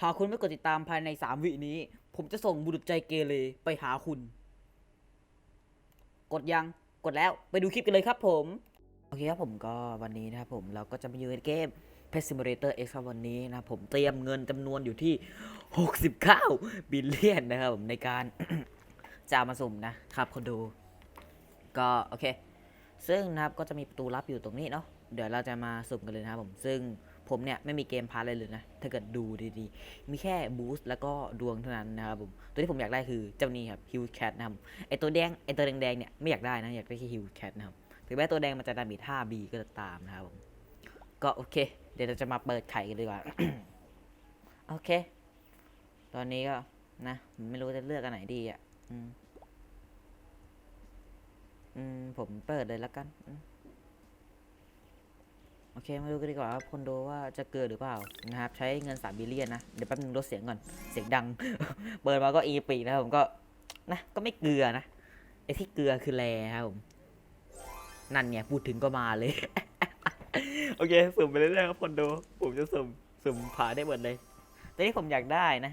หากคุณไม่กดติดตามภายในสามวินี้ ผมจะส่งบุรุษใจเกเรไปหาคุณ กดยังกดแล้วไปดูคลิปกันเลยครับผม โอเคครับผมก็วันนี้นะครับผมเราก็จะมาอยู่ในเกม Pet Simulator X ครับวันนี้นะผมเตรียมเงินจำนวนอยู่ที่ 69 บิลเลียนนะครับผมในการจะามาสุ่มนะครับคนดู ก็โอเค ซึ่งนะครับก็จะมีประตูลับอยู่ตรงนี้เนาะเดี๋ยวเราจะมาสุ่มกันเลยนะครับผมซึ่ง ผมเนี่ยไม่มีเกมพาร์ทอะไรเลยนะ ถ้าเกิดดูดีๆ มีแค่บูสต์แล้วก็ดวงเท่านั้นนะครับผม ตัวที่ผมอยากได้คือเจ้านี้ครับฮิวแคทนะครับ ไอตัวแดงไอตัวแดงๆเนี่ยไม่อยากได้นะ อยากได้แค่ฮิวแคทนะครับ ถึงแม้ตัวแดงมันจะดาเมจ 5B ก็ตามนะครับผม ก็โอเค เดี๋ยวเราจะมาเปิดไข่กันดีกว่า โอเค ตอนนี้ก็นะ ไม่รู้จะเลือกอันไหนดีอะ อืม ผมเปิดเลยแล้วกันอ โอเคมาดูกันดีกว่าครับคนดูว่าจะเกิดหรือเปล่านะครับใช้เงิน3บิลเลียนนะเดี๋ยวแป๊บนึงลดเสียงก่อนเสียงดัง เปิดมาก็อีปีนะครับผมก็นะก็ไม่เกลือนะไอที่เกลือคือแรครับผมนั่นเนี่ยพูดถึงก็มาเลย โอเคสุ่มไปเรื่อยๆครับคนดูผมจะสุ่มสุ่มผ่าได้หมดเลยแต่ที่ผมอยากได้นะ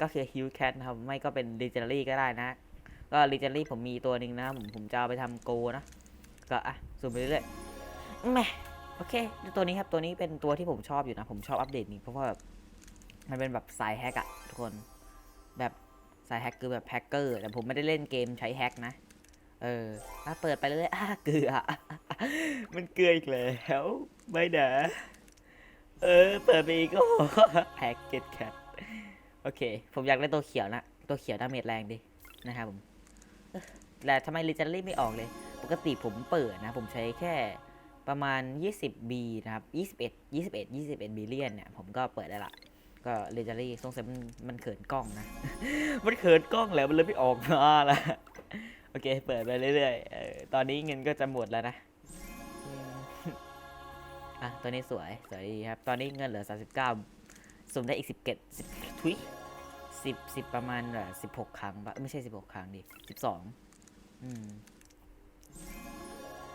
ก็คือฮิวแคทนะครับไม่ก็เป็น l ีเจ n รี่ก็ได้นะ ก็ลีเจนรี่ผมมีตัวหนึ่งนะผมผมจะเอาไปทำโกนะก็อะสุ่มไปเรื่อยๆแม่ โอเค ตัวนี้ครับ ตัวนี้เป็นตัวที่ผมชอบอยู่นะ ผมชอบอัปเดตนี้เพราะว่าแบบมันเป็นแบบสายแฮกอะทุกคน แบบสายแฮกคือแบบแฮกเกอร์แต่ผมไม่ได้เล่นเกมใช้แฮกนะ เอออะเปิดไปเรื่อยๆอะเกลือ มันเกลืออีกแล้วไม่เด้อเออ เปิดไปอีกก็แฮกเก็ตแคทโอเค ผมอยากได้ตัวเขียวนะ ตัวเขียวดาเมจแรงดิ นะครับผมแต่ทำไม Legendary ไม่ออกเลย ปกติผมเปิดนะ ผมใช้แค่ ประมาณ 20B นะครับ21 21 21บิลเลียนเนี่ยผมก็เปิดได้ละ ก็ Legendary สงสัยมันมันเขินกล้องนะ มันเขินกล้องแล้วมันเลยไม่ออกมาละโอเค เปิดไปเรื่อยๆ ตอนนี้เงินก็จะหมดแล้วนะอะตัวนี้สวย สวยดีครับ ตอนนี้เงินเหลือ 39สุ่มได้อีก 17 10ทุยสิบสิบประมาณแบบสิบหกครั้งปะไม่ใช่สิบหกครั้งดิสิบสองอืม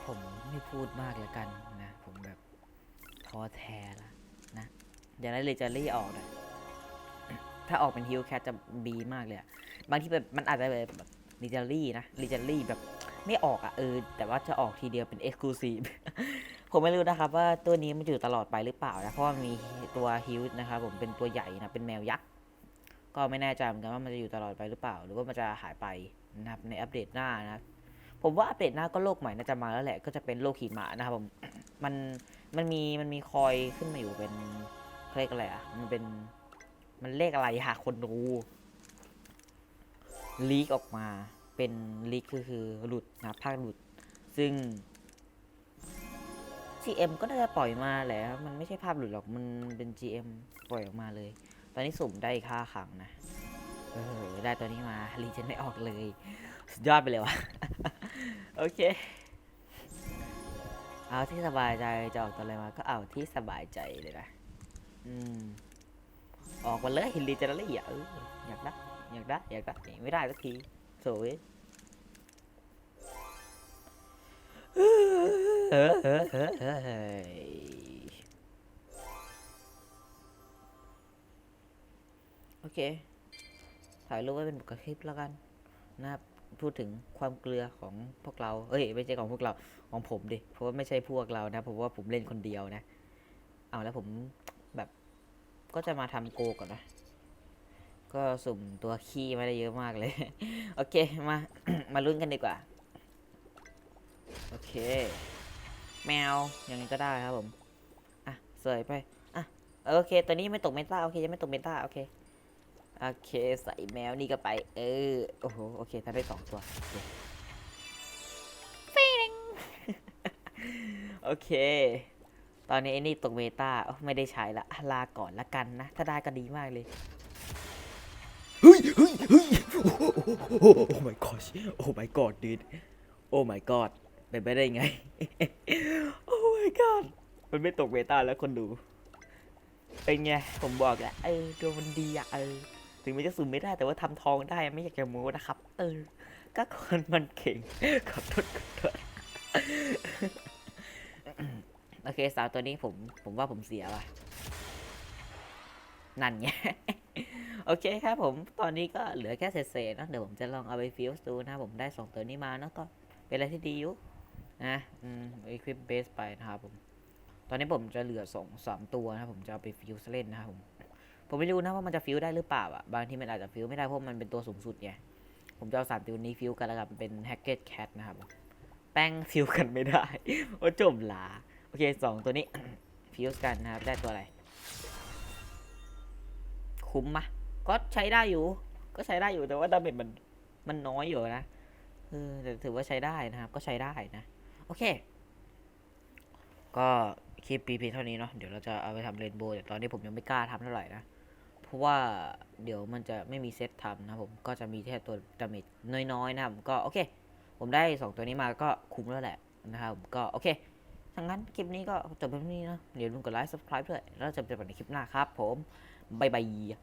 ผมไม่พูดมากแล้วกันนะ ผมแบบท้อแท้ละนะอยากได้เลเจอรี่ออกเลยถ้าออกเป็นฮิลแคทจะบีมากเลยอะบางทีแบบมันอาจจะแบบเลเจอรี่นะเลเจอรี่แบบไม่ออกอะเออ แต่ว่าจะออกทีเดียวเป็นเอ็กซ์คลูซีฟผมไม่รู้นะครับว่าตัวนี้มันอยู่ตลอดไปหรือเปล่านะ เพราะว่ามีตัวฮิลนะครับผมเป็นตัวใหญ่นะ เป็นแมวยักษ์ ก็ไม่แน่ใจเหมือนกันว่ามันจะอยู่ตลอดไปหรือเปล่า หรือว่ามันจะหายไปนะครับในอัปเดตหน้านะครับ ผมว่าอัปเดตหน้าก็โลกใหม่น่าจะมาแล้วแหละ ก็จะเป็นโลกหิมะนะครับผมมันมันมีมันมีคอยขึ้นมาอยู่เป็นเขาเรียกอะไรอะ มันเป็นมันเลขอะไรหาคนดูลีกออกมาเป็นลีกคือคือหลุดนะภาคหลุด ซึ่ง GM ก็น่าจะปล่อยมาแหละมันไม่ใช่ภาพหลุดหรอกมันเป็น GM ปล่อยออกมาเลย ตอนนี้สุ่มได้ค่าขังนะ เออ ได้ตัวนี้มารีเจนไม่ออกเลย สุดยอดไปเลยวะ โอเค เอาที่สบายใจจะออกตัวอะไรมาก็เอาที่สบายใจเลยนะ อืม ออกมาเลยรีเจนเลยอะเอออยากได้อยากได้อยากได้ไม่ได้สักทีสวยเฮ้อเฮ้อเฮ้อเฮ้อเฮ้ยโอเค ถ่ายรูปไว้เป็นบุคลิปแล้วกันนะครับ พูดถึงความเกลือของพวกเรา เอ้ย ไม่ใช่ของพวกเรา ของผมดิ เพราะว่าไม่ใช่พวกเรานะผมว่าผมเล่นคนเดียวนะ เอาแล้วผมแบบก็จะมาทำโกก่อนนะ ก็สุ่มตัวขี้ม่ได้เยอะมากเลย โอเค มา มาลุ้นกันดีกว่า โอเค แมวยังไงก็ได้ครับผม อะ เสยไป อะ โอเคตัวนี้ไม่ตกเมตาโอเค ยังไม่ตกเมตาโอเค โอเคใส่แมวนี่ก็ไป เออ โอ้โห โอเคทำได้สองตัวโอเคฟิงโอเค ตอนนี้ไอ้นี่ตกเมตาโอ้ไม่ได้ใช้ละลาก่อนละกันนะ ถ้าได้ก็ดีมากเลยเฮ้ยเฮ้ยเฮ้ยโอ้โหโอ้ my god โอ้ my god dude โอ้ my god เป็นไปได้ไง โอ้ my god มันไม่ตกเมตาแล้วคนดู เป็นไง ผมบอกแหละเออดวงมันดีอะเออ ถึงแม้จะสุ่มไม่ได้แต่ว่าทำทองได้ไม่อยากจะโม้นะครับ เออ ก็คนมันเก่งขอโทษขอโทษโอเคสาวตัวนี้ผมผมว่าผมเสียว่ะ นั่นไงโอเคครับผมตอนนี้ก็เหลือแค่เศษๆนะเดี๋ยวผมจะลองเอาไปฟิวส์ดูนะผมได้สองตัวนี้มานะก็เป็นอะไรที่ดีอยู่นะอืม equip base ไปนะครับผม ตอนนี้ผมจะเหลือสองสามตัวนะผมจะเอาไปฟิวส์เล่นนะครับผม ผมไม่รู้นะว่ามันจะฟิวได้หรือเปล่าอะ บางทีมันอาจจะฟิวไม่ได้เพราะมันเป็นตัวสูงสุดไง ผมจะเอาสามตัวนี้ฟิวกันแล้วกันเป็นแฮกเก็ตแคทนะครับ แป้งฟิวกันไม่ได้ โอ้จมหลา โอเคสองตัวนี้ฟิวกันนะครับ ได้ตัวอะไร คุ้มมะ ก็ใช้ได้อยู่ ก็ใช้ได้อยู่แต่ว่าดาเมจมันมันน้อยอยู่นะเออแต่ถือว่าใช้ได้นะครับ ก็ใช้ได้นะ โอเค ก็คลิปปีพีเท่านี้เนาะ เดี๋ยวเราจะเอาไปทำเรนโบว์แต่ตอนนี้ผมยังไม่กล้าทำเท่าไหร่นะ ราะว่าเดี๋ยวมันจะไม่มีเซตทำนะผมก็จะมีแค่ตัวดาเมจน้อยๆนะครับก็โอเค ผมได้ 2 ตัวนี้มาก็คุ้มแล้วแหละนะครับก็โอเคทั้งนั้นคลิปนี้ก็จบเพียงเท่านี้นะเดี๋ยวลืมกดไลค์ subscribe ด้วย แล้วจะเจอกันในคลิปหน้าครับผม บ๊ายบาย